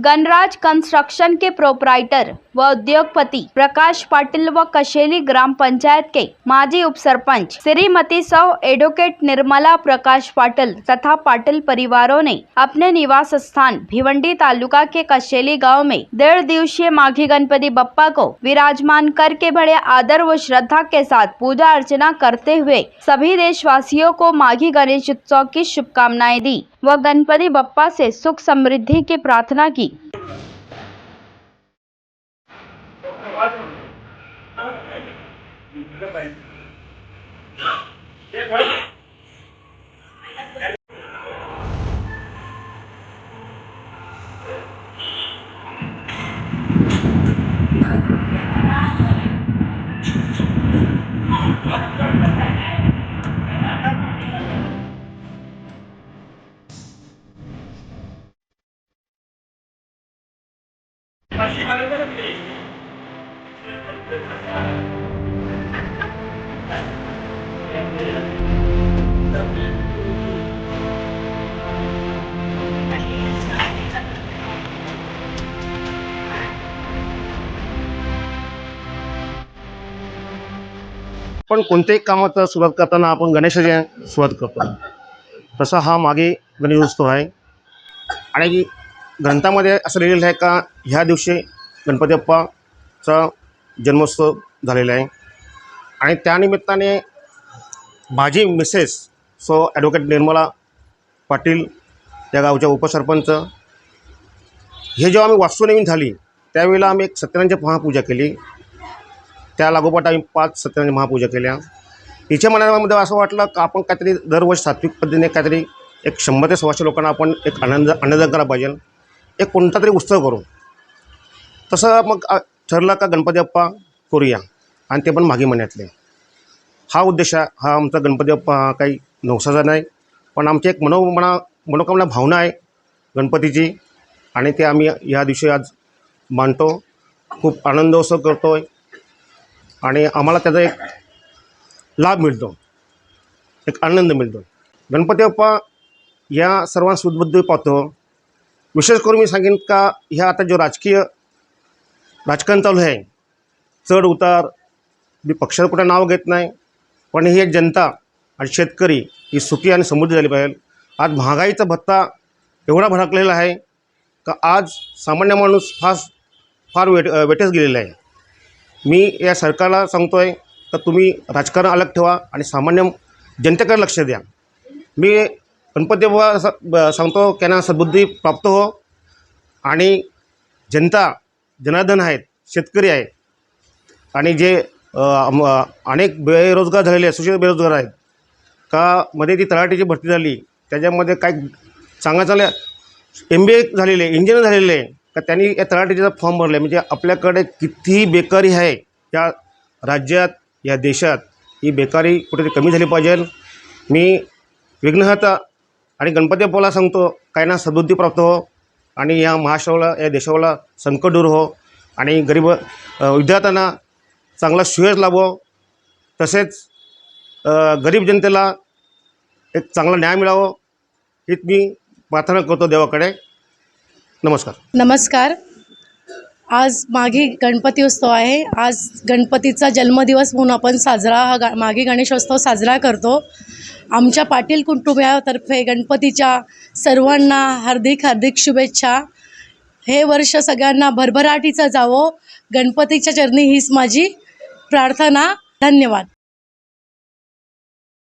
गणराज construction के proprietor व उद्योगपति प्रकाश पाटिल व कशेली ग्राम पंचायत के माजी उप सरपंच श्रीमती सौ एडवोकेट निर्मला प्रकाश पाटिल तथा पाटिल परिवारों ने अपने निवास स्थान भिवंडी तालुका के कशेली गाँव में डेढ़ दिवसीय माघी गणपति बप्पा को विराजमान करके बड़े आदर व श्रद्धा के साथ पूजा अर्चना करते हुए सभी देशवासियों को माघी गणेश उत्सव की शुभकामनाएँ दी। व गणपति बप्पा से सुख समृद्धि की प्रार्थना की। पण कोणत्याही कामाचा सुरुवात करताना आपण गणेशाची सुरुवात करतो. तसा हा मागे गणेश उत्सव आहे. आणि ग्रंथामध्ये असं लिहिलेलं आहे का ह्या दिवशी गणपती बाप्पाचा जन्मोत्सव झालेला आहे. आणि त्यानिमित्ताने माझी मिसेस सो ॲडव्होकेट निर्मला पाटील या गावच्या उपसरपंच हे जेव्हा आम्ही वास्तुनवीन झाली त्यावेळेला आम्ही एक सत्यनारायणची महापूजा केली. त्या लागोपाठ आम्ही पाच सत्यनारायण महापूजा केल्या. तिच्या मनामध्ये असं वाटलं का आपण काहीतरी दरवर्षी सात्विक पद्धतीने काहीतरी एक शंभर ते सव्वाशे लोकांना आपण एक आनंद आनंद करायला पाहिजे. एक कोणता तरी उत्सव करू तसं मग ठरलं का गणपती बाप्पा करूया. आणि ते पण मागे महिन्यातले हा उद्देश आहे. हा आमचा गणपती बाप्पा हा काही नवसाचा नाही पण आमची एक मनोमना मनोकामना भावना आहे गणपतीची. आणि ते आम्ही या दिवशी आज मानतो खूप आनंदोत्सव करतो आहे आणि आम्हाला त्याचा एक लाभ मिळतो. एक आनंद मिळतो. गणपती बाप्पा या सर्वां सुदबुद्धी पाहतो. विशेष करून मी सांगेन का ह्या आता जो राजकीय राजकारण चालू आहे चढ उतार मी पक्षाचं कुठं नाव घेत नाही पण ही एक जनता आणि शेतकरी ही सुखी आणि समृद्धी झाली पाहिजे. आज महागाईचा भत्ता एवढा भडकलेला आहे का आज सामान्य माणूस फार फार वेट वेटेस गेलेला आहे. मी या सरकारला सांगतो आहे तर तुम्ही राजकारण अलग ठेवा आणि सामान्य जनतेकडे लक्ष द्या. मी गणपती बाबा ब- सांगतो त्यांना सद्बुद्धी प्राप्त हो. आणि जनता जनार्दन आहेत शेतकरी आहेत. आणि जे अनेक बेरोजगार झालेले आहेत सुशिक्षित बेरोजगार आहेत. का मध्ये ती तलाठीची भरती झाली त्याच्यामध्ये काय चांगल्या चांगल्या एम बी ए झालेले इंजिनियर झालेले का त्यांनी या तलाठीचा फॉर्म भरले? म्हणजे आपल्याकडे कितीही बेकारी आहे या राज्यात या देशात ही बेकारी कुठेतरी कमी झाली पाहिजे. मी विघ्नहता आणि गणपती बाप्पाला सांगतो काय ना सद्बुद्धी प्राप्त हो. आणि या महाराष्ट्राला या देशाला संकट दूर हो. आणि गरीब विद्यार्थ्यांना चांगला सुयश लाभो. तसेच गरीब जनतेला एक चांगला न्याय मिळावं. हीच मी प्रार्थना करतो देवाकडे. नमस्कार. नमस्कार. आज माघी गणपती उत्सव आहे. आज गणपतीचा जन्मदिवस म्हणून आपण साजरा हा गा माघी गणेशोत्सव साजरा करतो. आमच्या पाटील कुटुंबियातर्फे गणपतीच्या सर्वांना हार्दिक हार्दिक शुभेच्छा. हे वर्ष सगळ्यांना भरभराटीचं जावो. गणपतीच्या चरणी हीच माझी प्रार्थना. धन्यवाद.